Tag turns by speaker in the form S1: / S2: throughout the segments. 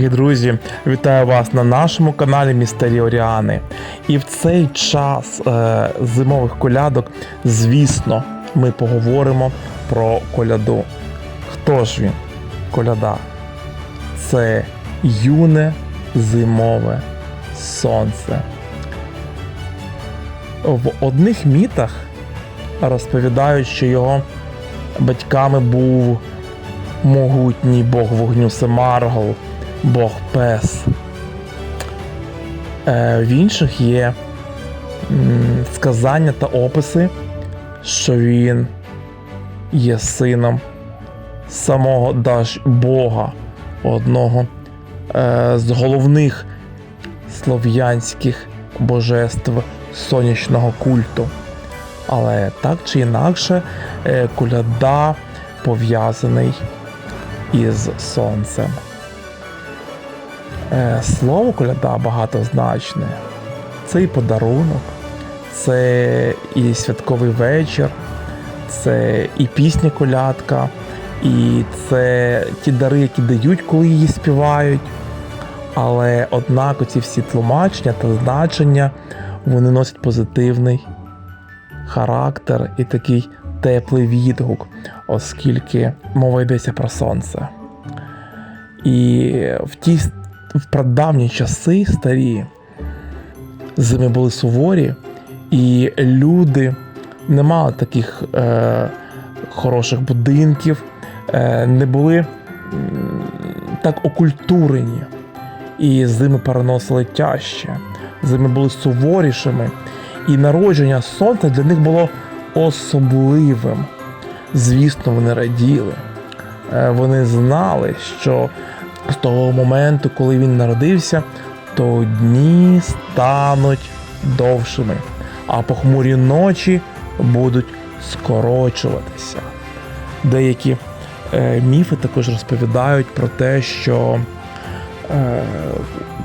S1: Дорогі друзі, вітаю вас на нашому каналі Містері Оріани. І в цей час е, зимових колядок, звісно, ми поговоримо про коляду. Хто ж він? Коляда? Це юне зимове сонце. В одних мітах розповідають, що його батьками був могутній бог вогню Семаргл, бог Пес. Е, в інших є сказання та описи, що він є сином самого Даж Бога, одного е, з головних слов'янських божеств сонячного культу. Але так чи інакше, е, коляда пов'язаний із сонцем. Е, Слово коляда багатозначне. Це і подарунок, це і святковий вечір, це і пісня колядка, і це ті дари, які дають, коли її співають. Але однак оці всі тлумачення та значення вони носять позитивний характер і такий теплий відгук, оскільки мова йдеться про сонце. І в ті в прадавні часи старі зими були суворі, і люди не мали таких е, хороших будинків, е, не були так окультурені, і зими переносили тяжче, зими були суворішими, і народження сонця для них було особливим. Звісно, вони раділи. Е, Вони знали, що з того моменту, коли він народився, то дні стануть довшими, а похмурі ночі будуть скорочуватися. Деякі е, міфи також розповідають про те, що е,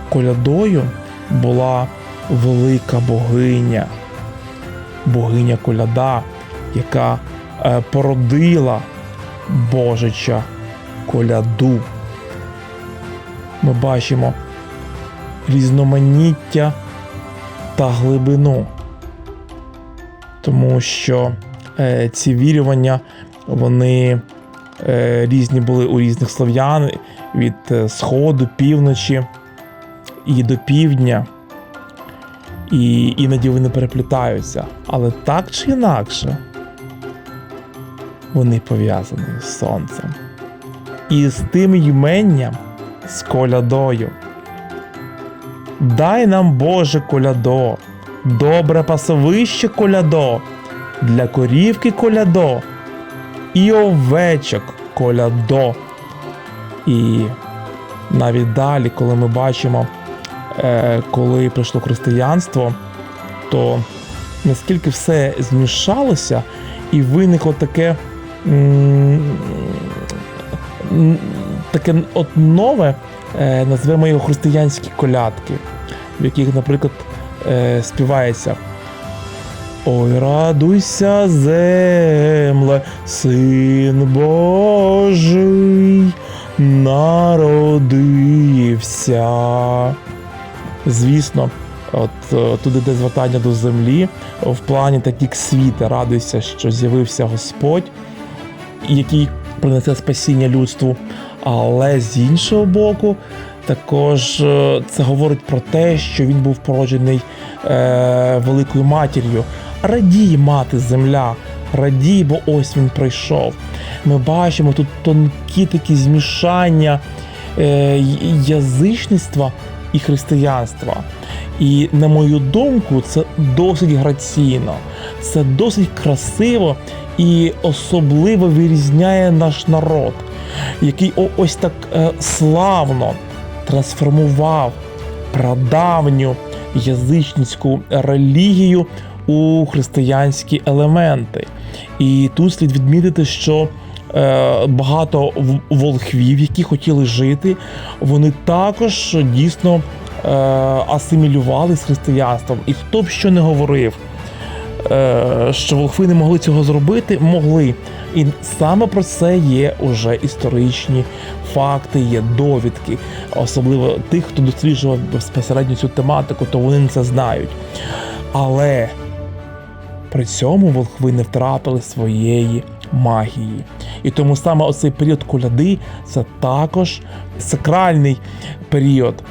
S1: колядою була велика богиня, богиня коляда, яка е, породила Божича коляду. Ми бачимо різноманіття та глибину, тому що е, ці вірювання вони е, різні були у різних слов'ян від е, сходу, півночі і до півдня. І іноді вони переплітаються. Але так чи інакше, вони пов'язані з сонцем. І з тим йменням, з колядою. Дай нам, Боже, колядо, добре пасовище колядо, для корівки колядо, і овечок колядо. І навіть далі, коли ми бачимо, е, коли прийшло християнство, то наскільки все змішалося, і виникло таке. Таке от нове, е, назвемо його християнські колядки, в яких, наприклад, е, співається Ой, радуйся, земле, син Божий, народився. Звісно, от е, туди, де звертання до землі, в плані так як світи, радуйся, що з'явився Господь, який принесе спасіння людству. Але з іншого боку, також е, це говорить про те, що він був породжений е, великою матір'ю. Радій, мати земля, радій, бо ось він прийшов. Ми бачимо тут тонкі такі змішання е, язичництва і християнства. І на мою думку, це досить граційно, це досить красиво і особливо вирізняє наш народ, який ось так е, славно трансформував прадавню язичницьку релігію у християнські елементи. І тут слід відмітити, що багато в- волхвів, які хотіли жити, вони також дійсно е, асимілювали з християнством. І хто б що не говорив, е, що волхви не могли цього зробити, могли. І саме про це є уже історичні факти, є довідки. Особливо тих, хто досліджував безпосередньо цю тематику, то вони це знають. Але при цьому волхви не втратили своєї магії. І тому саме оцей період коляди це також сакральний період.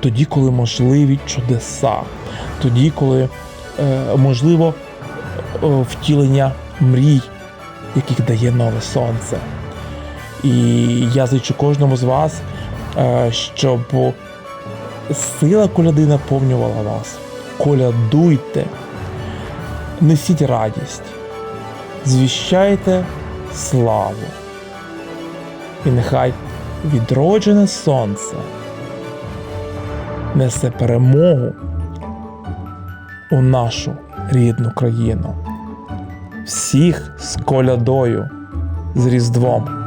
S1: Тоді, коли можливі чудеса, тоді, коли е, можливо е, втілення мрій, яких дає нове сонце. І я зичу кожному з вас, е, щоб сила коляди наповнювала вас. Колядуйте, несіть радість, звіщайте славу. І нехай відроджене сонце несе перемогу у нашу рідну країну. Всіх з колядою, з Різдвом!